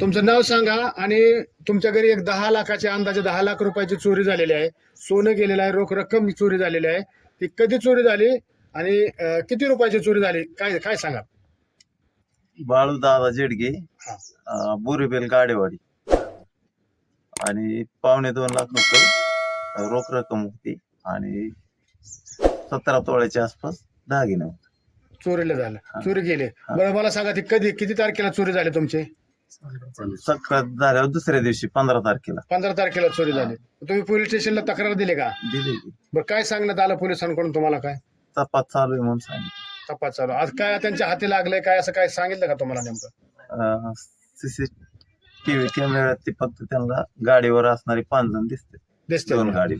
तुमचं नाव सांगा आणि तुमच्या घरी एक दहा लाखाच्या अंदाजे दहा लाख रुपयाची चोरी झालेली आहे. सोनं गेलेलं आहे रोख रक्कम चोरी झालेली आहे. ती कधी चोरी झाली आणि किती रुपयाची चोरी झाली? काय काय सांगा? बाळू दादा. अं, बोरीबेल गाडेवाडी. आणि पावणे दोन लाख रुपये रोख रक्कम होती आणि सतरा तोळ्याच्या आसपास दागिने होते. चोरीला झालं. चोरी गेले. बरं मला सांगा ती कधी किती तारखेला चोरी झाली तुमची? झाल्यावर दुसऱ्या दिवशी पंधरा तारखेला. पंधरा तारखेला चोरी झाली. तुम्ही पोलीस स्टेशनला तक्रार दिली का? दिली. की. बरं काय सांगण्यात आलं पोलिसांकडून तुम्हाला काय? तपास चालू आहे म्हणून सांगितलं. तपास चालू. आज काय त्यांच्या हाती लागलंय काय असं काय सांगितलं का तुम्हाला नेमकं? सीसीटीव्ही कॅमेऱ्यात ते फक्त त्यांना गाडीवर असणारे पाच जण दिसते. दिसते. दोन. गाडी.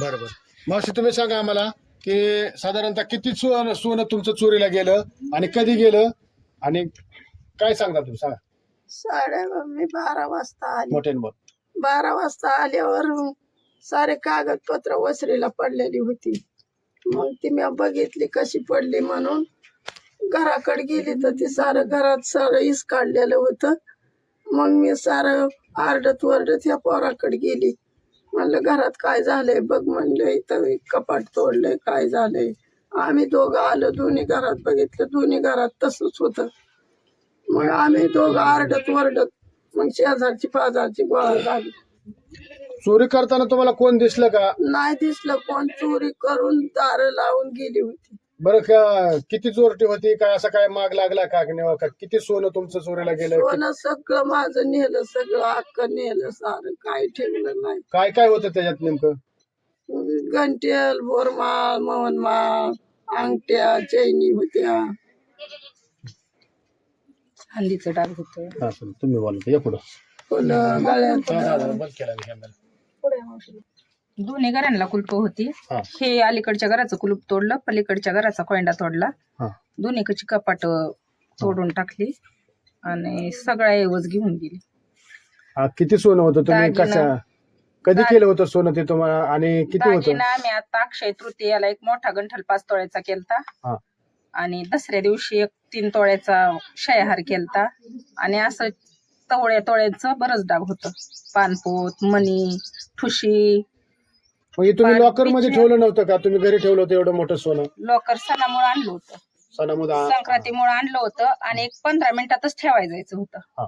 बरं बरं. मावशी तुम्ही सांगा आम्हाला की साधारणतः किती सोनं सोनं तुमचं चोरीला गेलं आणि कधी गेलं? आणि काय सांगता तुम्ही? सांगा. साड्या मी बारा वाजता आली. मोठ्याने बोल. बारा वाजता आल्यावर सारे कागदपत्र वसरीला पडलेली होती. मग ती मी बघितली कशी पडली म्हणून. घराकडे गेली तर ती सारं घरात सारं इस काढलेलं होतं. मग मी सारं आरडत वरडत ह्या पोराकडे गेली. म्हणलं घरात काय झालंय? बघ म्हणलं इथं कपाट तोडलंय काय झालंय? आम्ही दोघं आलो दोन्ही घरात बघितलं दोन्ही घरात तसंच होतं. मग आम्ही दोघं आरडत वरडत मग शेजारची पाजारची गोळा झाली. चोरी करताना तुम्हाला कोण दिसलं का? नाही दिसलं कोण चोरी करून दार लावून गेली होती. बरं का किती चोरटी होती? काय असं काय माग लागला का की नाही का किती सोनं तुमचं चोरीला गेलं? कोण सगळं माझं नेलं सगळं हक्क नेलं सारं काय ठेवलं नाही. काय काय होतं त्याच्यात नेमकं? गंटेल बोरमाळ मोहनमाळ अंगठ्या चैनी होत्या. हल्लीचं डाग होतं हा सर तुम्ही बोला या पुढं फुलं गळ्यात. दोन्ही घरांना कुलप होती हा. हे अलीकडच्या घराचं कुलूप तोडलं पलीकडच्या घराचा कोंडा तोडला हा. दोन्हीकडची कपाट तोडून टाकली आणि सगळा ऐवज घेऊन गेली हा, किती सोनं होतं तुम्ही दागिना. कशा कधी केलं होतं सोनं ते तुम्हाला आणि किती होतं दागिना आम्ही आता अक्षय तृतीयाला एक मोठा गंठल पाच तोळ्याचा केलता हा. आणि दसऱ्या दिवशी एक तीन तोळ्याचा शयाहार केलता. आणि असं तवळ्या तोळ्याचं बरंच डाग होतं. पानपोत मणी ठुशी. म्हणजे तुम्ही लॉकरमध्ये ठेवलं नव्हतं का? तुम्ही घरी ठेवलं होतं एवढं मोठं सोनं? लॉकर सणामुळे आणलं होतं. आ- संक्रांतीमुळे आणलं होतं आणि एक पंधरा मिनिटातच ठेवायला जायचं होतं. हा.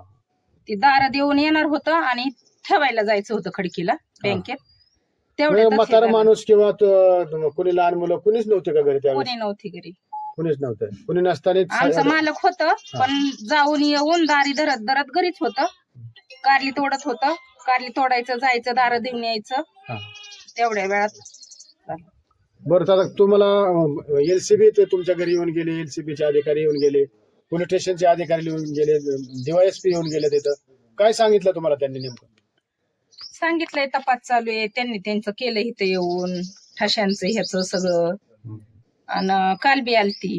ती दार देऊन येणार होतं आणि ठेवायला जायचं होतं खडकीला बँकेत. म्हणजे तेवढ्यातच हे म्हातारा झालं. माणूस किंवा तो- कोणी लहान मुलं कुणीच नव्हते का घरी त्यावेळेस? कोणी नव्हती घरी. कुणीच नव्हतं. कुणी नसताना आमचं मालक होतं पण जाऊन येऊन दारी धरत धरत घरीच होतं. कारली तोडत होतं. कारली तोडायचं जायचं दार देऊन यायचं. हा. तेवढ्या वेळात. बरं आता तुम्हाला एलसीबी ते तुमच्या घरी येऊन गेले LCB चे अधिकारी येऊन गेले पोलीस स्टेशनचे अधिकारी येऊन गेले डीवायएसपी येऊन गेले तिथं. काय सांगितलं तुम्हाला त्यांनी नेमकं? सांगितलंय तपास चालू आहे. त्यांनी त्यांचं केलं इथं येऊन. ठशांचं ह्याचं सगळं. आणि काल बी आलती.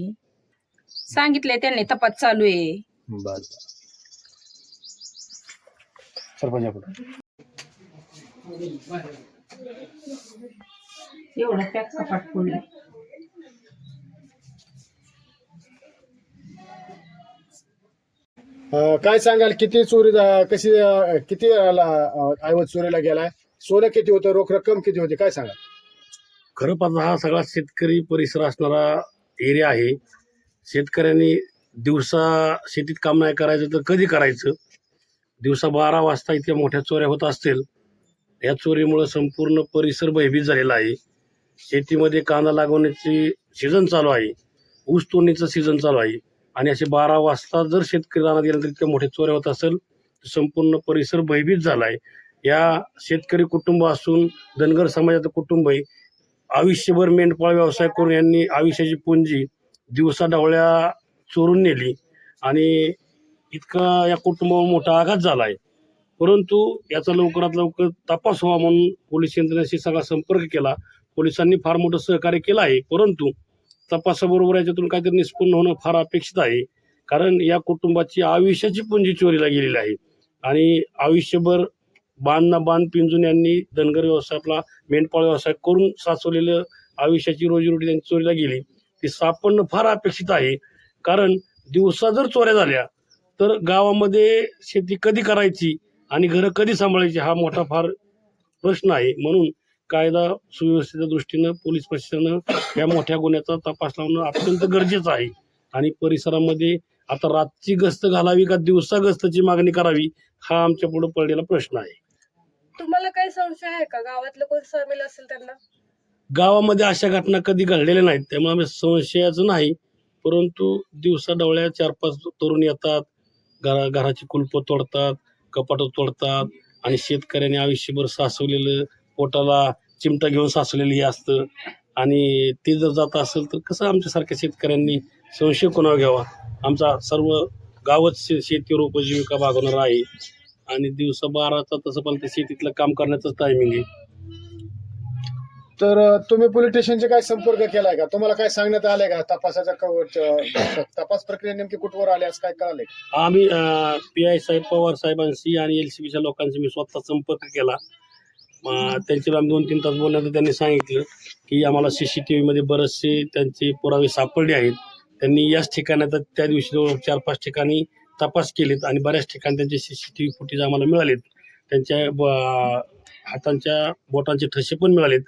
सांगितलंय त्यांनी तपास चालू आहे. बर सरपंच पुढे एवढं पॅक कपाट फोडलंय अं, काय सांगाल किती चोरी झा- कशी अं, किती अं, ऐवज चोरीला गेलाय? सोनं किती होतं रोख रक्कम किती होती काय सांगा खरं पाहता हा सगळा शेतकरी परिसर असणारा एरिया आहे. शेतकऱ्यांनी दिवसा शेतीत काम नाही करायचं तर कधी करायचं? दिवसा बारा वाजता इतक्या मोठ्या चोऱ्या होत असतील. या चोरीमुळं संपूर्ण परिसर भयभीत झालेला आहे. शेतीमध्ये कांदा लागवण्याची सीझन चालू आहे. ऊस तोडणीचं सीझन चालू आहे. आणि असे बारा वाजता जर शेतकरी रानात गेल्यानंतर इतक्या मोठ्या चोऱ्या होत असेल तर संपूर्ण परिसर भयभीत झाला आहे या शेतकरी कुटुंब असून धनगर समाजाचं कुटुंब आहे आयुष्यभर मेंढपाळ व्यवसाय करून यांनी आयुष्याची पुंजी दिवसा डावळ्या चोरून नेली. आणि इतका या कुटुंबावर मोठा आघात झाला आहे परंतु याचा लवकरात लवकर तपास व्हावा म्हणून पोलीस यंत्रणेशी सगळा संपर्क केला. पोलिसांनी फार मोठं सहकार्य केलं आहे. परंतु तपासाबरोबर याच्यातून काहीतरी निष्पन्न होणं फार अपेक्षित आहे. कारण या कुटुंबाची आयुष्याची पुंजी चोरीला गेलेली आहे. आणि आयुष्यभर बांध ना बांध पिंजून यांनी धनगर व्यवसाय आपला मेंढपाळ व्यवसाय करून साचवलेलं आयुष्याची रोजीरोटी त्यांची चोरीला गेली. ती सापडणं फार अपेक्षित आहे. कारण दिवसा जर चोऱ्या झाल्या तर गावामध्ये शेती कधी करायची आणि घरं कधी सांभाळायची हा मोठा फार प्रश्न आहे. म्हणून कायदा सुव्यवस्थेच्या दृष्टीनं पोलीस प्रशासनानं या मोठ्या गुन्ह्याचा तपास लावणं अत्यंत गरजेचं आहे. आणि परिसरामध्ये आता रातची गस्त घालावी का दिवसा गस्तची मागणी करावी हा आमच्या पुढे पडलेला प्रश्न आहे. तुम्हाला काही संशय आहे का? गावातलं कोण सामील असेल त्यांना? गावामध्ये अशा घटना कधी घडलेल्या नाहीत त्यामुळे आम्ही संशयाचं नाही. परंतु दिवसा डवळ्या चार पाच तरुण येतात घरा घराची कुलपं तोडतात कपाटं तोडतात आणि शेतकऱ्याने आयुष्यभर सासवलेलं पोटाला चिमटा घेऊन सासवलेलं हे असतं. आणि ते जर जात असेल तर कसं आमच्यासारख्या शेतकऱ्यांनी संशय कोणावर घ्यावा? आमचा सर्व गावच शे- शेतीवर उपजीविका भागवणार आहे. आणि दिवसा बाराचा तसं पण ते शेतीतलं काम करण्याचंच टायमिंग आहे. तर अं, तुम्ही पोलीस स्टेशनचे काय संपर्क केलाय का? तुम्हाला काय सांगण्यात आलंय का? तपासाच्या कवच अं, तपास प्रक्रिया नेमकी कुठवर आली असं काय कळालंय? आम्ही पी आय साहेब पवार साहेबांशी आणि एल सी बीच्या लोकांशी मी स्वतः संपर्क केला. अं, त्यांच्यावर आम्ही दोन तीन तास बोलल्यानंतर त्यांनी सांगितलं की आम्हाला सी सी टी व्हीमध्ये बरेचसे त्यांचे पुरावे सापडले आहेत. त्यांनी याच ठिकाणी आता त्या दिवशी जवळ चार पाच ठिकाणी तपास केलेत आणि बऱ्याच ठिकाणी त्यांचे C C T V footage आम्हाला मिळालेत. त्यांच्या ब- हातांच्या बोटांचे ठसे पण मिळालेत.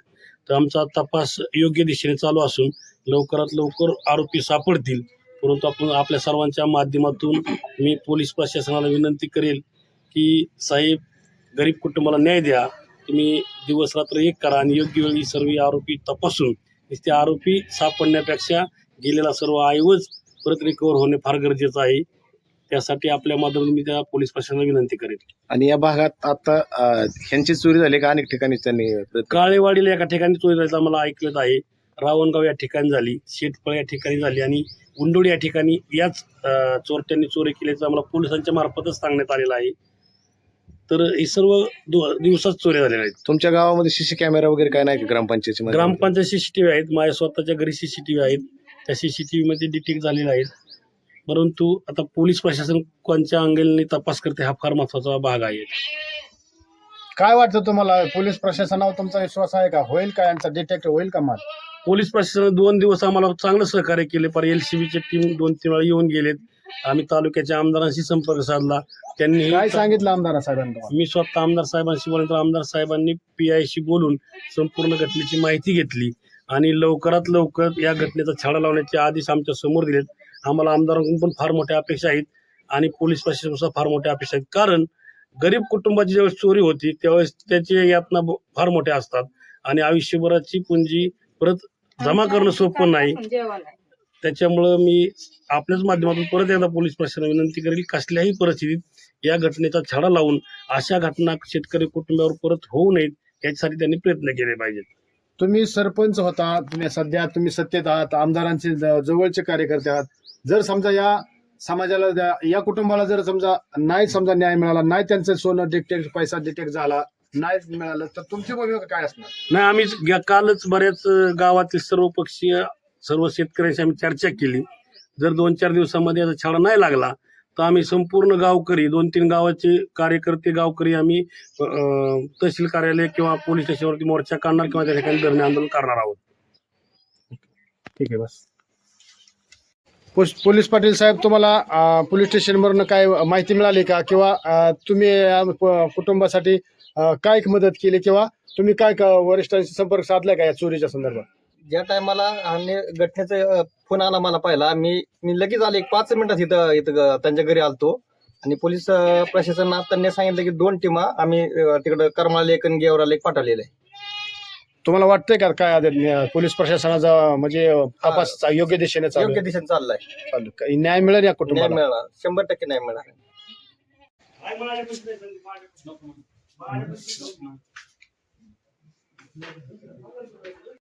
तर आमचा तपास योग्य दिशेने चालू असून लवकरात लवकर आरोपी सापडतील. परंतु आपण आपल्या सर्वांच्या माध्यमातून मी पोलीस प्रशासनाला विनंती करेल की साहेब गरीब कुटुंबाला न्याय द्या. तुम्ही दिवस रात्र एक करा आणि योग्य वेळी सर्व आरोपी तपासून ते आरोपी सापडण्यापेक्षा गेलेला सर्व ऐवज परत रिकवर होणे फार गरजेचं आहे. त्यासाठी आपल्या माध्यमातून मी त्या पोलीस प्रशासनाला विनंती करेन. आणि या भागात आता अं, ह्यांची चोरी झाली का? अनेक ठिकाणी त्यांनी प्रयत्न- काळेवाडीला एका ठिकाणी चोरी झाल्याचं मला ऐकलं आहे. रावणगाव या ठिकाणी झाली शेतफळ या ठिकाणी झाली आणि उंडोडी या ठिकाणी याच अं, चोरट्यांनी चोरी केल्याचं आम्हाला पोलिसांच्या मार्फतच सांगण्यात आलेलं आहे. तर हे सर्व दु- दिवसात चोरी झालेल्या आहेत. तुमच्या गावामध्ये सीसी कॅमेरा वगैरे काय नाही का ग्रामपंचायतीमध्ये? ग्रामपंचायत सीसीटीव्ही आहेत. माझ्या स्वतःच्या घरी सीसीटीव्ही आहेत. त्या सीसीटीव्ही मध्ये डिटेक्ट झालेले आहेत. परंतु आता पोलीस प्रशासन कोणत्या अंगेलने तपास करते हा फार महत्त्वाचा भाग आहे. काय वाटतं तुम्हाला? पोलीस प्रशासनावर तुमचा विश्वास आहे का? होईल का? यांचा डिटेक्ट होईल का माल पोलीस प्रशासनाने दोन दिवस आम्हाला चांगलं सहकार्य केले. पर एल सी बीची टीम दोन तीन वेळा येऊन गेलेत. आम्ही तालुक्याच्या आमदारांशी संपर्क साधला. त्यांनी काय सांगितलं आमदार साहेबांनी मी स्वतः आमदार साहेबांशी बोलतो आमदार साहेबांनी पी आयशी बोलून संपूर्ण घटनेची माहिती घेतली. आणि लवकरात लवकर या घटनेचा छाडा लावण्याचे आदेश आमच्यासमोर दिलेत. आम्हाला आमदारांकडून पण फार मोठ्या अपेक्षा आहेत आणि पोलीस प्रशासनानुसार फार मोठ्या अपेक्षा आहेत. कारण गरीब कुटुंबाची ज्यावेळेस चोरी होती त्यावेळेस त्याची यातना फार मोठ्या असतात. आणि आयुष्यभराची पुंजी परत जमा करणं सोपं नाही. त्याच्यामुळं मी आपल्याच माध्यमातून परत एकदा पोलीस प्रशासनाला विनंती करेल कसल्याही परिस्थितीत या घटनेचा छडा लावून अशा घटना शेतकरी कुटुंबावर परत होऊ नयेत याच्यासाठी त्यांनी प्रयत्न केले पाहिजेत. तुम्ही सरपंच होता तुम्ही सध्या तुम्ही सत्तेत आहात आमदारांचे जवळचे कार्यकर्ते आहात. जर समजा या समाजाला या कुटुंबाला जर समजा नाही समजा न्याय मिळाला नाही त्यांचं सोनं डिटेक्ट पैसा डिटेक्ट झाला नाही मिळालं तर तुमची भूमिका काय असणार? नाही आम्ही कालच बऱ्याच गावातील सर्व पक्षीय सर्व शेतकऱ्यांशी आम्ही चर्चा केली. जर दोन चार दिवसामध्ये याचा छाडा नाही लागला तर आम्ही संपूर्ण गावकरी दोन तीन गावाचे कार्यकर्ते गावकरी आम्ही अं, तहसील कार्यालय किंवा पोलीस स्टेशनवरती मोर्चा काढणार किंवा त्या ठिकाणी धरणे आंदोलन करणार आहोत. ठीक आहे बस. पोलीस पाटील साहेब तुम्हाला पोलीस स्टेशनवरनं काय माहिती मिळाली का? किंवा तुम्ही कुटुंबासाठी काय मदत केली किंवा तुम्ही काय वरिष्ठांशी संपर्क साधला का या चोरीच्या संदर्भात? ज्या टायमाला आम्ही घटनेचा फोन आला मला पाहिला मी मी लगेच आले एक पाच मिनिटात इथं इथं ग- त्यांच्या घरी आलतो. आणि पोलीस प्रशासनात त्यांनी सांगितलं की दोन टीमा आम्ही तिकडं करमाळा लेखन आणि गेवरा लेक पाठवलेले आहे. तुम्हाला वाटतंय का काय पोलीस प्रशासनाचा म्हणजे तपास योग्य दिशेने चालू योग्य आहे? दिशेने चाललाय. चालू. आहे. न्याय मिळेल या नाही कुटुंबाला मिळणार. शंभर टक्के नाही मिळणार.